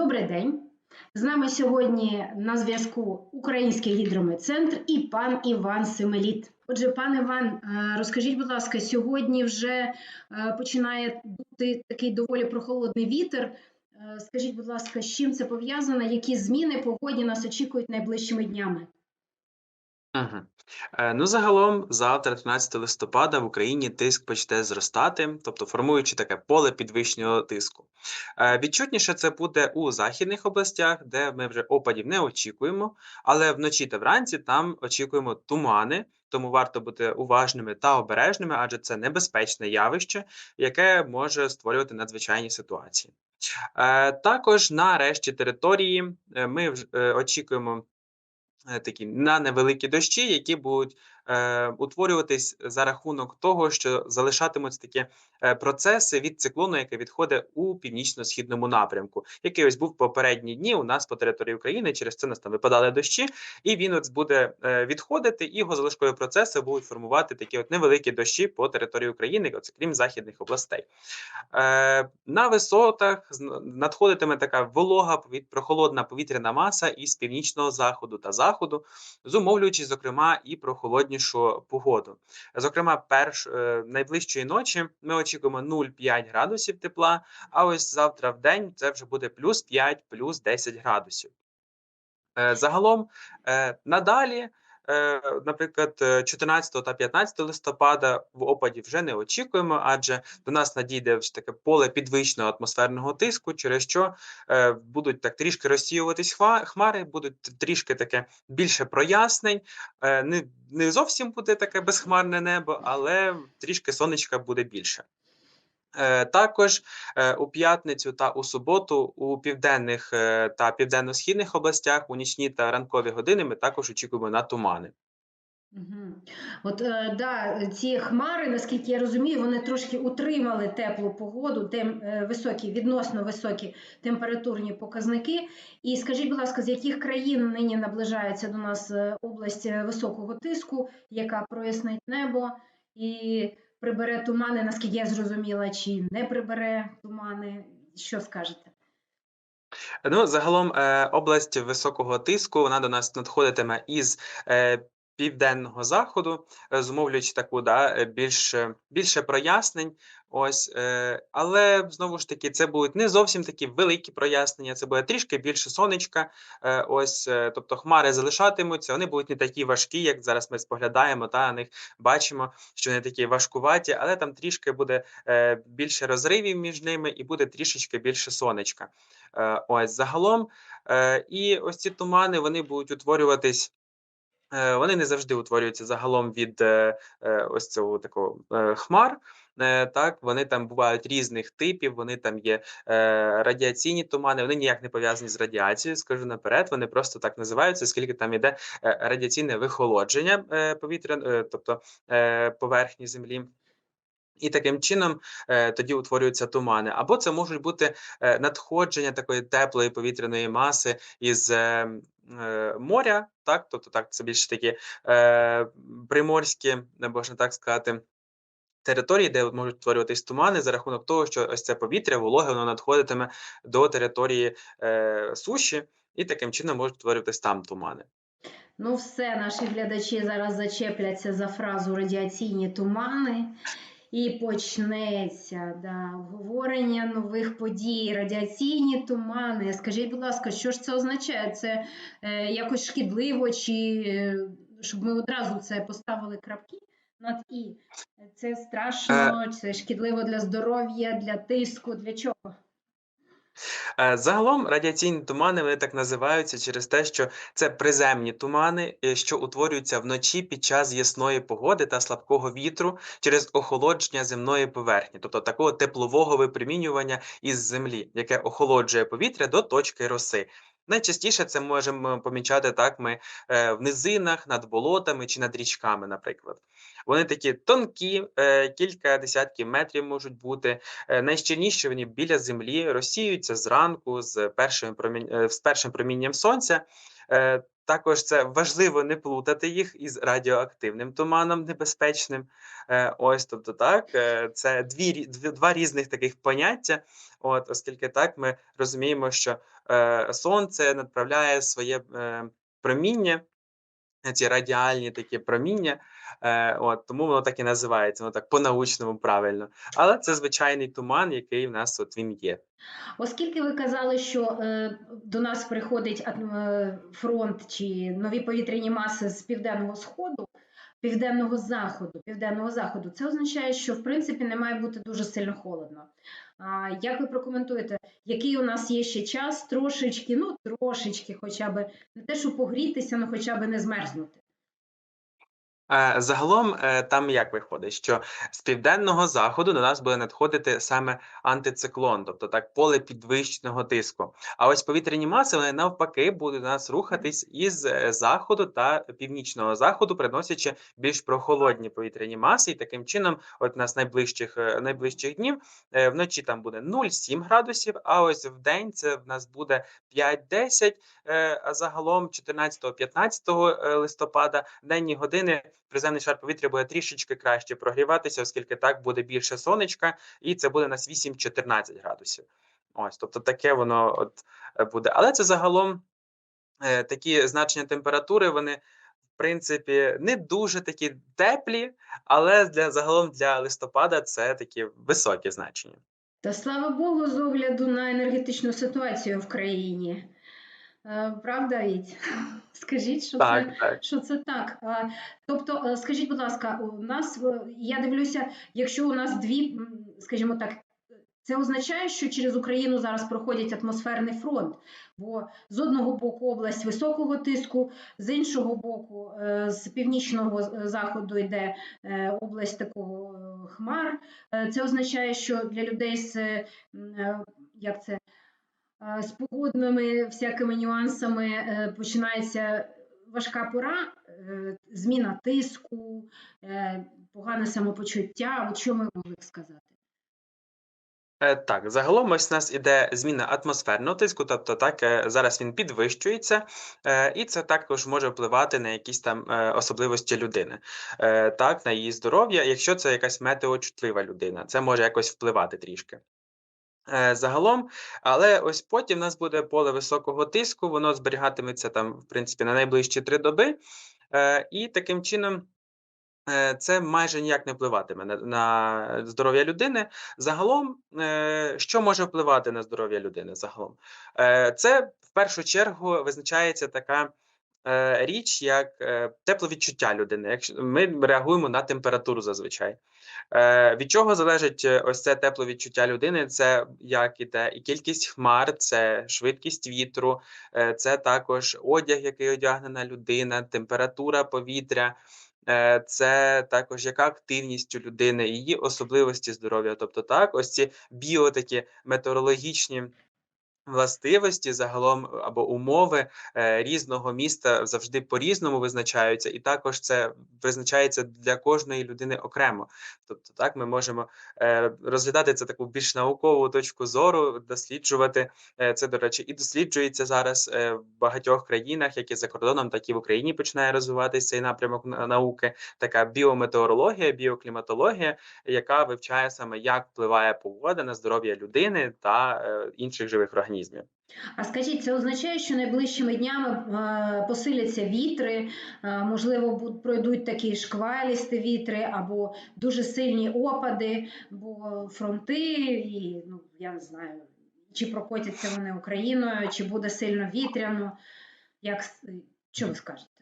Добрий день. З нами сьогодні на зв'язку Український гідрометцентр і пан Іван Семеліт. Отже, пан Іван, е, розкажіть, будь ласка, сьогодні вже е, починає бути такий доволі прохолодний вітер. Е, Скажіть, будь ласка, з чим це пов'язано? Які зміни погодні нас очікують найближчими днями? Мгм. Е, Ну, загалом, завтра, 13 листопада, в Україні тиск почне зростати, тобто формуючи таке поле підвищеного тиску. Е, Відчутніше це буде у західних областях, де ми вже опадів не очікуємо, але вночі та вранці там очікуємо тумани, тому варто бути уважними та обережними, адже це небезпечне явище, яке може створювати надзвичайні ситуації. Е, Також на решті території е, ми вж- е, очікуємо такі на невеликі дощі, які будуть е, утворюватись за рахунок того, що залишатимуться такі е, процеси від циклону, який відходить у північно-східному напрямку, який ось був попередні дні у нас по території України. Через це нас там випадали дощі, і він от буде е, відходити, і його залишкові процеси будуть формувати такі от невеликі дощі по території України, оце крім західних областей. Е, на висотах надходитиме така волога, прохолодна повітряна маса із північного заходу та заходу, зумовлюючи, зокрема, і прохолоднішу погоду. Зокрема, перш е, найближчої ночі ми очікуємо 0,5 градусів тепла, а ось завтра в день це вже буде плюс 5, плюс 10 градусів. Е, Загалом е, надалі, наприклад, е, 14 та 15 листопада в опаді вже не очікуємо, адже до нас надійде вже таке поле підвищеного атмосферного тиску, через що е, будуть так трішки розсіюватись хмари, будуть трішки таке більше прояснень. Е, Не, не зовсім буде таке безхмарне небо, але трішки сонечка буде більше. Е, Також е, у п'ятницю та у суботу у південних е, та південно-східних областях у нічні та ранкові години ми також очікуємо на тумани. От да, ці хмари, наскільки я розумію, вони трошки утримали теплу погоду, тем, високі, відносно високі температурні показники. І скажіть, будь ласка, з яких країн нині наближається до нас область високого тиску, яка прояснить небо і прибере тумани, наскільки я зрозуміла, чи не прибере тумани? Що скажете? Ну, загалом, е, область високого тиску вона до нас надходитиме із е, південного заходу, е, зумовлюючи таку да, е, більш, е, більше прояснень. Ось, е, але знову ж таки, це будуть не зовсім такі великі прояснення, це буде трішки більше сонечка. Ось, тобто хмари залишатимуться, вони будуть не такі важкі, як зараз ми споглядаємо, та на них бачимо, що вони такі важкуваті, але там трішки буде більше розривів між ними і буде трішечки більше сонечка. Ось загалом, і ось ці тумани вони будуть утворюватись. Е, Вони не завжди утворюються загалом від е, е, ось цього такого хмар. Так, вони там бувають різних типів, вони там є радіаційні тумани, вони ніяк не пов'язані з радіацією, скажу наперед, вони просто так називаються, оскільки там іде е, радіаційне вихолодження повітря, тобто поверхні землі. І таким чином е, тоді утворюються тумани. Або це можуть бути е, надходження такої теплої повітряної маси із е, е, моря, так, тобто так, це більше такі е, приморські, можна так сказати. Території, де можуть утворюватись тумани за рахунок того, що ось це повітря, вологе, воно надходитиме до території е, суші, і таким чином можуть утворюватись там тумани. Ну, все, наші глядачі зараз зачепляться за фразу радіаційні тумани. І почнеться да, обговорення нових подій, радіаційні тумани. Скажіть, будь ласка, що ж це означає? Це е, якось шкідливо, чи е, щоб ми одразу це поставили крапки над і? Це страшно, це шкідливо для здоров'я, для тиску, для чого? Е, Загалом радіаційні тумани вони так називаються через те, що це приземні тумани, е, що утворюються вночі під час ясної погоди та слабкого вітру через охолодження земної поверхні, тобто такого теплового випромінювання із землі, яке охолоджує повітря до точки роси. Найчастіше це можемо помічати так ми е, в низинах, над болотами чи над річками, наприклад. Вони такі тонкі, е, кілька десятків метрів можуть бути. Е, Найщільніші вони біля землі розсіюються зранку з першим, промінь... з першим промінням сонця. Також це важливо не плутати їх із радіоактивним туманом небезпечним. Ось, тобто, так, це дві, два різних таких поняття. От, оскільки так ми розуміємо, що сонце направляє своє е, проміння, ці радіальні такі проміння. Е, от, тому воно так і називається, воно так по-научному правильно. Але це звичайний туман, який в нас от він є. Оскільки ви казали, що е, до нас приходить е, фронт чи нові повітряні маси з південного сходу, південного заходу, південного заходу, це означає, що в принципі не має бути дуже сильно холодно. А як ви прокоментуєте, який у нас є ще час трошечки, ну трошечки, хоча б не те, щоб погрітися, ну хоча б не змерзнути? Е, Загалом е, там як виходить, що з південного заходу до нас буде надходити саме антициклон, тобто так поле підвищеного тиску. А ось повітряні маси вони навпаки будуть до нас рухатись із е, заходу та північного заходу, приносячи більш прохолодні повітряні маси. І таким чином, от у нас найближчих найближчих днів вночі там буде 0,7 градусів, а ось в день це в нас буде 5-10, е, а загалом 14-15 е, листопада денні години приземний шар повітря буде трішечки краще прогріватися, оскільки так буде більше сонечка, і це буде нас 8-14 градусів. Ось, тобто таке воно от е, буде. Але це загалом е, такі значення температури, вони. В принципі, не дуже такі теплі, але для загалом для листопада це такі високі значення. Та слава Богу, з огляду на енергетичну ситуацію в країні. Е, Правда, Віть? Скажіть, що Так, це так. що це так. Тобто, е, скажіть, будь ласка, у нас я дивлюся, якщо у нас дві, скажімо так, це означає, що через Україну зараз проходить атмосферний фронт, бо з одного боку область високого тиску, з іншого боку, е, з північного заходу йде область такого хмар. Це означає, що для людей з як це з погодними всякими нюансами е, починається важка пора, е, зміна тиску, е, погане самопочуття. От що ми могли б сказати? Так, загалом ось у нас іде зміна атмосферного тиску, тобто так зараз він підвищується, і це також може впливати на якісь там особливості людини, так, на її здоров'я, якщо це якась метеочутлива людина, це може якось впливати трішки. Е, Загалом, але ось потім в нас буде поле високого тиску, воно зберігатиметься там, в принципі, на найближчі три доби, е, і таким чином. Е, Це майже ніяк не впливатиме на, здоров'я людини. Загалом, що може впливати на здоров'я людини? Загалом, це в першу чергу визначається така річ, як е, тепловідчуття людини. Якщо ми реагуємо на температуру зазвичай. Е, Від чого залежить е, ось це тепловідчуття людини? Це як іде і кількість хмар, це швидкість вітру, е, це також одяг, який одягнена людина, температура повітря. Е, Це також яка активність у людини, її особливості здоров'я. Тобто, так, ось ці біо такі метеорологічні властивості загалом або умови е, різного міста завжди по-різному визначаються, і також це визначається для кожної людини окремо. Тобто, так ми можемо е, розглядати це таку більш наукову точку зору, досліджувати Е, це, до речі, і досліджується зараз в багатьох країнах, як і за кордоном, так і в Україні починає розвиватися цей напрямок на- науки. Така біометеорологія, біокліматологія, яка вивчає саме, як впливає погода на здоров'я людини та інших живих організмів. А скажіть, це означає, що найближчими днями е, посиляться вітри, е, можливо, пройдуть такі шквалісті вітри або дуже сильні опади, бо фронти, і ну я не знаю, чи прокотяться вони Україною, чи буде сильно вітряно. Як що ви скажете?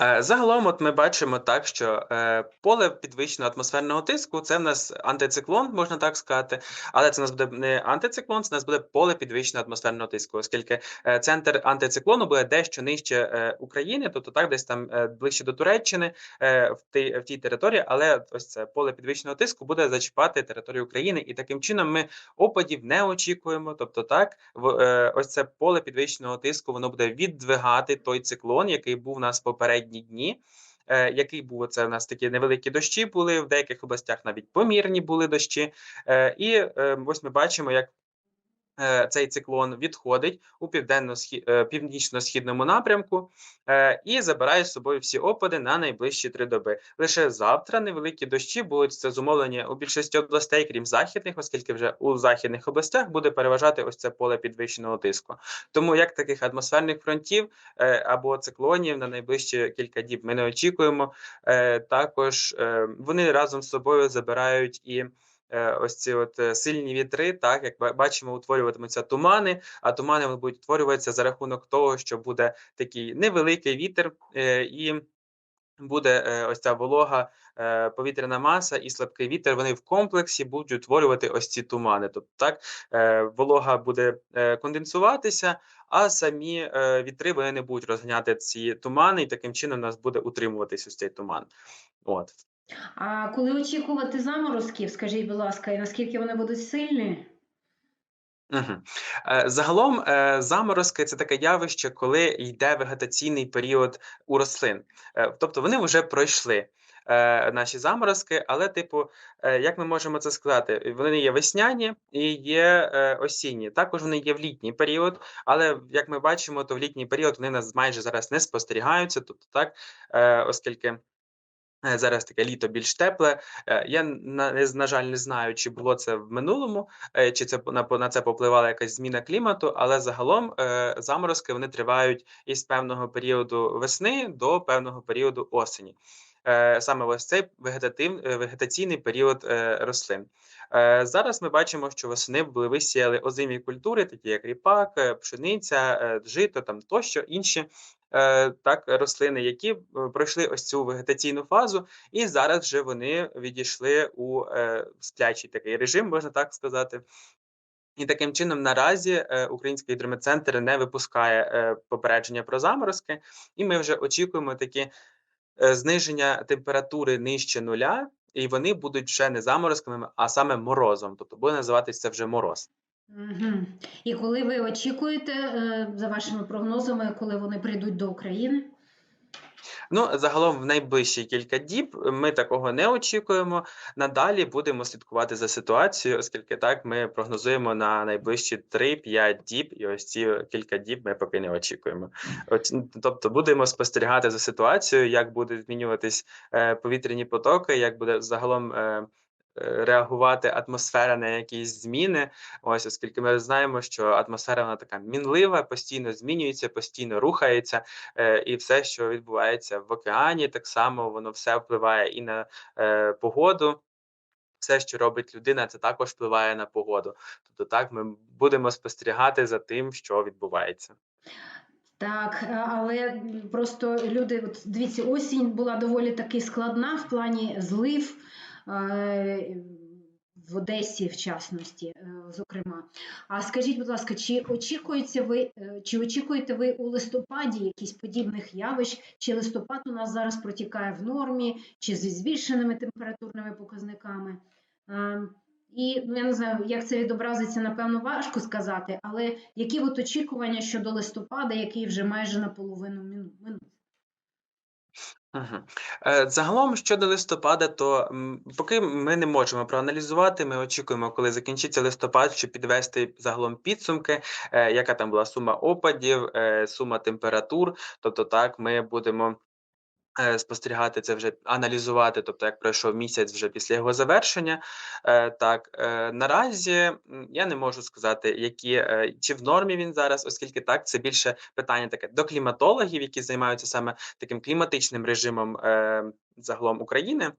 Е, Загалом, от ми бачимо так, що е, поле підвищеного атмосферного тиску це в нас антициклон, можна так сказати, але це в нас буде не антициклон, це в нас буде поле підвищеного атмосферного тиску, оскільки е, центр антициклону буде дещо нижче України, тобто так, десь там ближче до Туреччини в тій, в тій території, але ось це поле підвищеного тиску буде зачіпати територію України, і таким чином ми опадів не очікуємо. Тобто, так, ось це поле підвищеного тиску, воно буде віддвигати той циклон, який був у нас в попередні дні. Е, який був це? У нас такі невеликі дощі були в деяких областях, навіть помірні були дощі. Е, і е, ось ми бачимо, як цей циклон відходить у південно-схі- е, північно-східному напрямку е, і забирає з собою всі опади на найближчі три доби. Лише завтра невеликі дощі будуть це зумовлені у більшості областей, крім західних, оскільки вже у західних областях буде переважати ось це поле підвищеного тиску. Тому як таких атмосферних фронтів е, або циклонів на найближчі кілька діб ми не очікуємо. Е, Також е, вони разом з собою забирають і е, ось ці от е, сильні вітри, так як бачимо, утворюватимуться тумани, а тумани вони будуть утворюватися за рахунок того, що буде такий невеликий вітер е, і. Буде е, ось ця волога е, повітряна маса і слабкий вітер. Вони в комплексі будуть утворювати ось ці тумани. Тобто, так е, волога буде е, конденсуватися, а самі е, вітри вони не будуть розганяти ці тумани, і таким чином у нас буде утримуватись ось цей туман. От. А коли очікувати заморозків, скажіть, будь ласка, і наскільки вони будуть сильні? Е, Загалом е, заморозки це таке явище, коли йде вегетаційний період у рослин. Е, Тобто вони вже пройшли. Наші заморозки, але, типу, як ми можемо це сказати? Вони є весняні і є осінні. Також вони є в літній період, але як ми бачимо, то в літній період вони нас майже зараз не спостерігаються. Тобто, так, оскільки зараз таке літо більш тепле. Е, Я на, жаль не знаю, чи було це в минулому, е, чи це на, на це попливала якась зміна клімату, але загалом е, заморозки вони тривають із певного періоду весни до певного періоду осені. Е, Саме ось цей вегетатив, е, вегетаційний період е, рослин. Е, Зараз ми бачимо, що восени були висіяли озимі культури, такі як ріпак, е, пшениця, е, жито там тощо інші е, так рослини, які е, пройшли ось цю вегетаційну фазу, і зараз вже вони відійшли у е, сплячий такий режим, можна так сказати. І таким чином наразі е, Український гідрометцентр не випускає е, попередження про заморозки, і ми вже очікуємо такі е, зниження температури нижче нуля, і вони будуть вже не заморозками, а саме морозом. Тобто буде називатися вже мороз. І коли ви очікуєте, е, за вашими прогнозами, коли вони прийдуть до України? Ну, загалом в найближчі кілька діб ми такого не очікуємо. Надалі будемо слідкувати за ситуацією, оскільки так ми прогнозуємо на найближчі 3-5 діб, і ось ці кілька діб ми поки не очікуємо. От, тобто будемо спостерігати за ситуацією, як будуть змінюватись е, повітряні потоки, як буде загалом. Е, Реагувати атмосфера на якісь зміни, ось оскільки ми знаємо, що атмосфера вона така мінлива, постійно змінюється, постійно рухається, е, і все, що відбувається в океані, так само воно все впливає і на е, погоду. Все, що робить людина, це також впливає на погоду. Тобто, так ми будемо спостерігати за тим, що відбувається. Так, е, але просто люди, от дивіться, осінь була доволі таки складна в плані злив в Одесі, в частності, е, зокрема. А скажіть, будь ласка, чи очікуєте ви, е, чи очікуєте ви у листопаді якісь подібних явищ? Чи листопад у нас зараз протікає в нормі, чи зі збільшеними температурними показниками? Е, І ну, я не знаю, як це відобразиться, напевно, важко сказати, але які от очікування щодо листопада, який вже майже наполовину мину- минув? Е, Загалом щодо листопада, то поки ми не можемо проаналізувати, ми очікуємо, коли закінчиться листопад, щоб підвести загалом підсумки, е, яка там була сума опадів, е, сума температур. Тобто, так ми будемо е, спостерігати це вже аналізувати, тобто як пройшов місяць вже після його завершення. Е, Так, е, наразі я не можу сказати, які чи в нормі він зараз, оскільки так це більше питання таке до кліматологів, які займаються саме таким кліматичним режимом загалом України.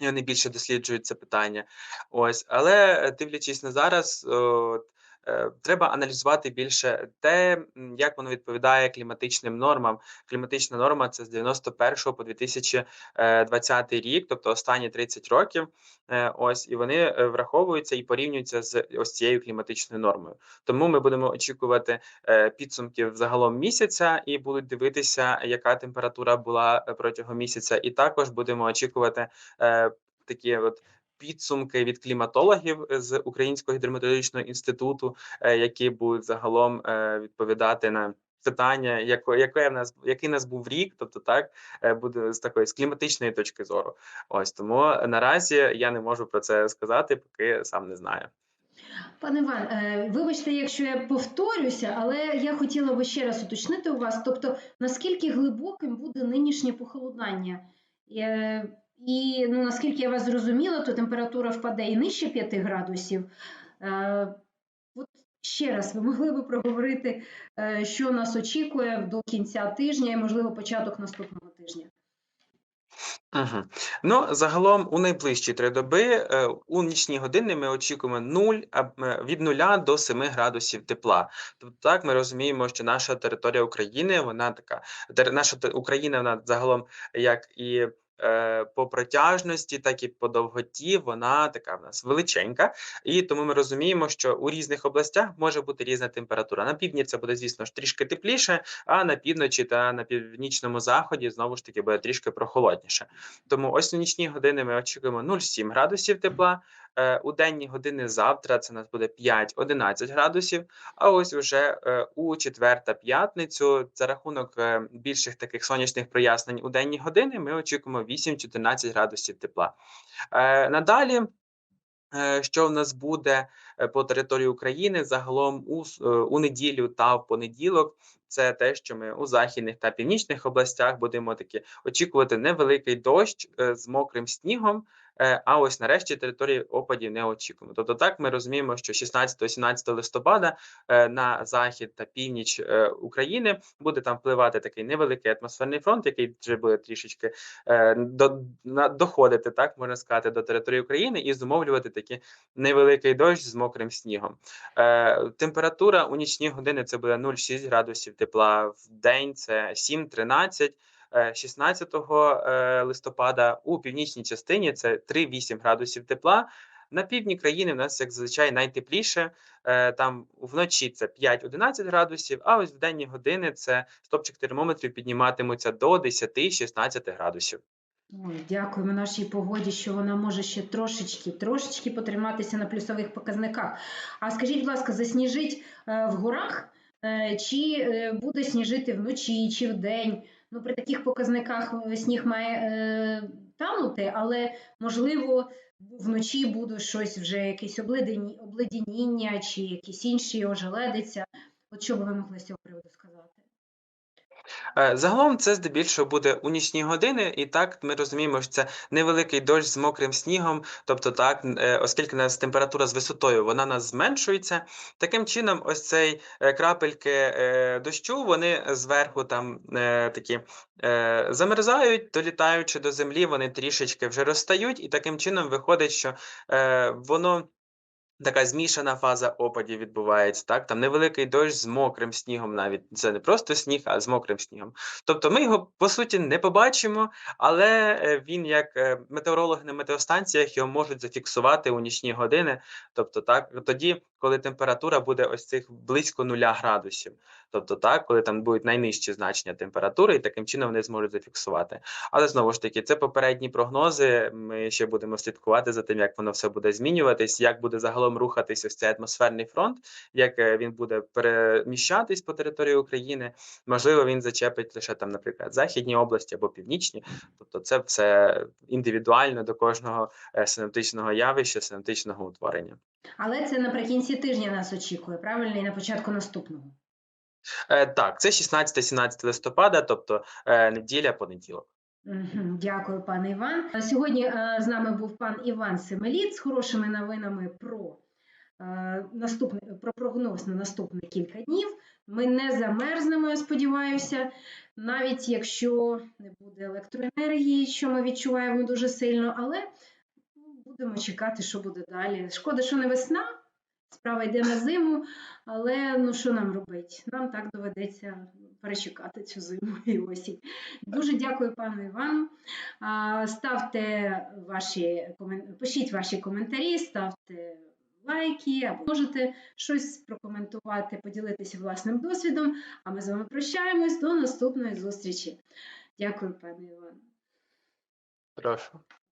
І вони більше досліджують це питання. Ось, але дивлячись на зараз, от, треба аналізувати більше те, як воно відповідає кліматичним нормам. Кліматична норма це з 91 по 2020 рік, тобто останні 30 років. Е, Ось, і вони е, враховуються і порівнюються з ось цією кліматичною нормою. Тому ми будемо очікувати е, підсумків загалом місяця і будуть дивитися, яка температура була е, протягом місяця, і також будемо очікувати е, такі от. Підсумки від кліматологів з Українського гідрометеорологічного інституту, е, які будуть загалом е, відповідати на питання, яко, яке в нас який нас був рік, тобто так е, буде з такої з кліматичної точки зору. Ось тому наразі я не можу про це сказати, поки сам не знаю. Пане Іван, е, вибачте, якщо я повторюся, але я хотіла би ще раз уточнити у вас, тобто наскільки глибоким буде нинішнє похолодання? І ну, наскільки я вас зрозуміла, то температура впаде і нижче 5 градусів. Е, От ще раз ви могли би проговорити, е, що нас очікує до кінця тижня і, можливо, початок наступного тижня. Угу. Ну, загалом у найближчі три доби е, у нічні години ми очікуємо 0, а, е, від 0 до 7 градусів тепла. Тобто так ми розуміємо, що наша територія України, вона така, наша Україна, вона загалом як і по протяжності, так і по довготі, вона така в нас величенька. І тому ми розуміємо, що у різних областях може бути різна температура. На півдні це буде, звісно ж, трішки тепліше, а на півночі та на північному заході знову ж таки буде трішки прохолодніше. Тому ось у нічні години ми очікуємо 0,7 градусів тепла. Е, У денні години завтра це у нас буде 5-11 градусів. А ось уже е, у четвер та п'ятницю за рахунок е, більших таких сонячних прояснень у денні години ми очікуємо 8-14 градусів тепла. Надалі. Що в нас буде по території України загалом у, у неділю та в понеділок? Це те, що ми у західних та північних областях будемо таки очікувати невеликий дощ з мокрим снігом. Е, А ось нарешті території опадів не очікуємо. Тобто, так ми розуміємо, що 16-17 листопада е, на захід та північ е, України буде там впливати такий невеликий атмосферний фронт, який вже буде трішечки доходити, так можна сказати, до території України і зумовлювати такий невеликий дощ з мокрим снігом. Температура у нічні години це буде 0,6 градусів тепла, в день це 7-13. Е, 16 е, листопада у північній частині це 3-8 градусів тепла. На півдні країни в нас, як зазвичай, найтепліше. Е, Там вночі це 5-11 градусів, а ось в денні години це стопчик термометрів підніматимуться до 10-16 градусів. Ой, дякуємо нашій погоді, що вона може ще трошечки, трошечки потриматися на плюсових показниках. А скажіть, будь ласка, засніжить е, в горах, е, чи е, буде сніжити вночі, чи вдень? Ну, при таких показниках е, сніг має е, танути, але можливо вночі буде щось вже якесь обледені- обледеніння, чи якісь інші ожеледиця. От що би ви могли з цього приводу сказати? Е, Загалом це здебільшого буде у нічні години, і так ми розуміємо, що це невеликий дощ з мокрим снігом. Тобто, так, е, оскільки у нас температура з висотою вона нас зменшується, таким чином, ось цей е, крапельки дощу, вони зверху там такі замерзають, долітаючи до землі, вони трішечки вже розстають, і таким чином виходить, що воно. Така змішана фаза опадів відбувається, так? Там невеликий дощ з мокрим снігом навіть. Це не просто сніг, а з мокрим снігом. Тобто ми його, по суті, не побачимо, але е, він, як е, метеорологи на метеостанціях, його можуть зафіксувати у нічні години. Тобто, так, тоді, коли температура буде ось цих близько нуля градусів. Тобто, так, коли там будуть найнижчі значення температури, і таким чином вони зможуть зафіксувати. Але знову ж таки, це попередні прогнози. Ми ще будемо слідкувати за тим, як воно все буде змінюватись, як буде загалом рухатись ось цей атмосферний фронт, як е, він буде переміщатись по території України. Можливо, він зачепить лише там, наприклад, західні області або північні. Тобто, це все індивідуально до кожного е, синоптичного явища, синоптичного утворення. Але це наприкінці тижня нас очікує, правильно, і на початку наступного. Е, Так, це 16-17 листопада, тобто е, неділя, понеділок. Дякую, пане Іван. Сьогодні е, з нами був пан Іван Семеліт з хорошими новинами про, е, наступний, про прогноз на наступні кілька днів. Ми не замерзнемо, я сподіваюся, навіть якщо не буде електроенергії, що ми відчуваємо дуже сильно, але будемо чекати, що буде далі. Шкода, що не весна, справа йде на зиму, але ну що нам робити? Нам так доведеться перечекати цю зиму і осінь. Дуже дякую пану Івану. Ставте ваші пишіть ваші коментарі, ставте лайки, або можете щось прокоментувати, поділитися власним досвідом. А ми з вами прощаємось до наступної зустрічі. Дякую, пане Івану. Прошу.